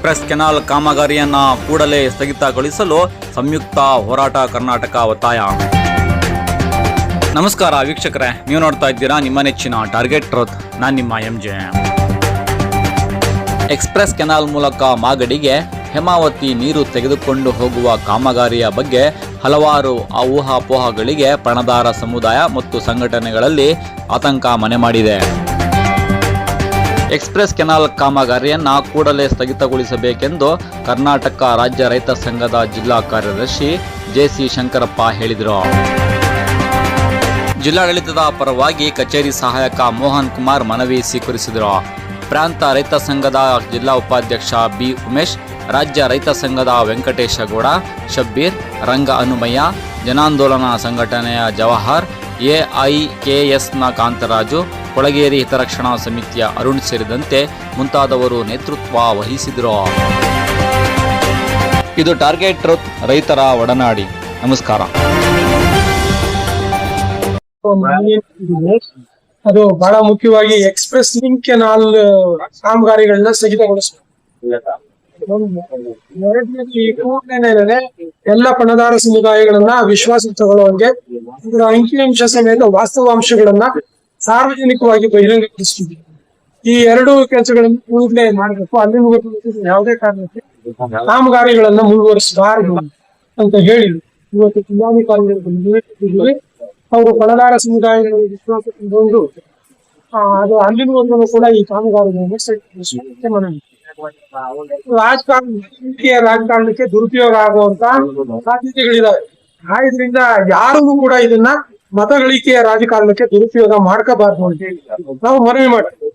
Express canal ಕಾಮಗಾರಿಯನ್ನ ಕೂಡಲೇ ಸ್ಥಗಿತಗೊಳಿಸಲು ಸಂಯುಕ್ತ ಹೋರಾಟ ಕರ್ನಾಟಕ ಒತ್ತಾಯ. ನಮಸ್ಕಾರ ವೀಕ್ಷಕರೇ, ನೀವು ನೋಡ್ತಾ ಇದ್ದೀರಾ ನಿಮ್ಮ ನೆಚ್ಚಿನ ಟಾರ್ಗೆಟ್ ಟ್ರೋತ್. ನಾನು ನಿಮ್ಮ ಎಂ ಜೆ ಎಕ್ಸ್ಪ್ರೆಸ್ ಕೆನಾಲ್ ಮೂಲಕ ಮಾಗಡಿಗೆ ಹೇಮಾವತಿ ನೀರು ತೆಗೆದುಕೊಂಡು ಹೋಗುವ ಕಾಮಗಾರಿಯ ಬಗ್ಗೆ ಹಲವಾರು ಊಹಾಪೋಹಗಳಿಗೆ ಪಣದಾರ ಸಮುದಾಯ ಮತ್ತು ಸಂಘಟನೆಗಳಲ್ಲಿ ಆತಂಕ ಮನೆ ಮಾಡಿದೆ. ಎಕ್ಸ್ಪ್ರೆಸ್ ಕೆನಾಲ್ ಕಾಮಗಾರಿಯನ್ನ ಕೂಡಲೇ ಸ್ಥಗಿತಗೊಳಿಸಬೇಕೆಂದು ಕರ್ನಾಟಕ ರಾಜ್ಯ ರೈತ ಸಂಘದ ಜಿಲ್ಲಾ ಕಾರ್ಯದರ್ಶಿ ಜೆಸಿ ಶಂಕರಪ್ಪ ಹೇಳಿದರು. ಜಿಲ್ಲಾಡಳಿತದ ಪರವಾಗಿ ಕಚೇರಿ ಸಹಾಯಕ ಮೋಹನ್ ಕುಮಾರ್ ಮನವಿ ಸ್ವೀಕರಿಸಿದರು. ಪ್ರಾಂತ ರೈತ ಸಂಘದ ಜಿಲ್ಲಾ ಉಪಾಧ್ಯಕ್ಷ ಬಿ. ಉಮೇಶ್, ರಾಜ್ಯ ರೈತ ಸಂಘದ ವೆಂಕಟೇಶ ಗೌಡ, ಶಬ್ಬೀರ್, ರಂಗ ಹನುಮಯ್ಯ, ಜನಾಂದೋಲನ ಸಂಘಟನೆಯ ಜವಾಹರ್ ಎಐಕೆಎಸ್ನ ಕಾಂತರಾಜು, ಕೊಳಗೇರಿ ಹಿತರಕ್ಷಣಾ ಸಮಿತಿಯ ಅರುಣ್ ಸೇರಿದಂತೆ ಮುಂತಾದವರು ನೇತೃತ್ವ ವಹಿಸಿದರು. ಇದು ಟಾರ್ಗೆಟ್ ಟ್ರೂತ್ ರೈತರ ಒಡನಾಡಿ. ನಮಸ್ಕಾರ. ಅದು ಬಹಳ ಮುಖ್ಯವಾಗಿ ಎಕ್ಸ್ಪ್ರೆಸ್ ಲಿಂಕ್ ಕೆನಾಲ್ ಕಾಮಗಾರಿಗಳನ್ನ ಸ್ಥಗಿತಗೊಳಿಸಬೇಕು. ಎಲ್ಲ ಪಣದಾರ ಸಮುದಾಯಗಳನ್ನ ವಿಶ್ವಾಸ ತಗೊಳ್ಳುವಂಗೆ ಇದರ ಅಂಕಿಅಂಶ ಸಮೇತ ವಾಸ್ತವಾಂಶಗಳನ್ನ ಸಾರ್ವಜನಿಕವಾಗಿ ಬಹಿರಂಗಪಡಿಸ್ತೀವಿ ಈ ಎರಡು ಕೆಲಸಗಳನ್ನು ಕೂಡಲೇ ಮಾಡಬೇಕು ಅಲ್ಲಿ ಯಾವುದೇ ಕಾರಣಕ್ಕೆ ಕಾಮಗಾರಿಗಳನ್ನ ಮುಂದುವರಿಸಬಾರದು ಅಂತ ಹೇಳಿದ್ರು. ಇವತ್ತು ನಿವೇದಿಸಿದ್ದೀವಿ ಅವರು ಕೊಳಗಾರ ಸಮುದಾಯಗಳಲ್ಲಿ ವಿಶ್ವಾಸ ತಂದು ಅದು ಅಲ್ಲಿರುವಂತೂ ಕೂಡ ಈ ಕಾಮಗಾರಿಗಳನ್ನು ರಾಜಕಾರಣ ರಾಜಕಾರಣಕ್ಕೆ ದುರುಪಯೋಗ ಆಗುವಂತ ಸಾಧ್ಯತೆಗಳಿದಾವೆ. ಆದ್ರಿಂದ ಯಾರು ಕೂಡ ಇದನ್ನ ಮತಗಳಿಕೆಯ ರಾಜಕಾರಣಕ್ಕೆ ದುರುಪಯೋಗ ಮಾಡ್ಕೋಬಾರ್ದು ಅಂತ ಹೇಳಿ ನಾವು ಮನವಿ ಮಾಡ್ತೀವಿ.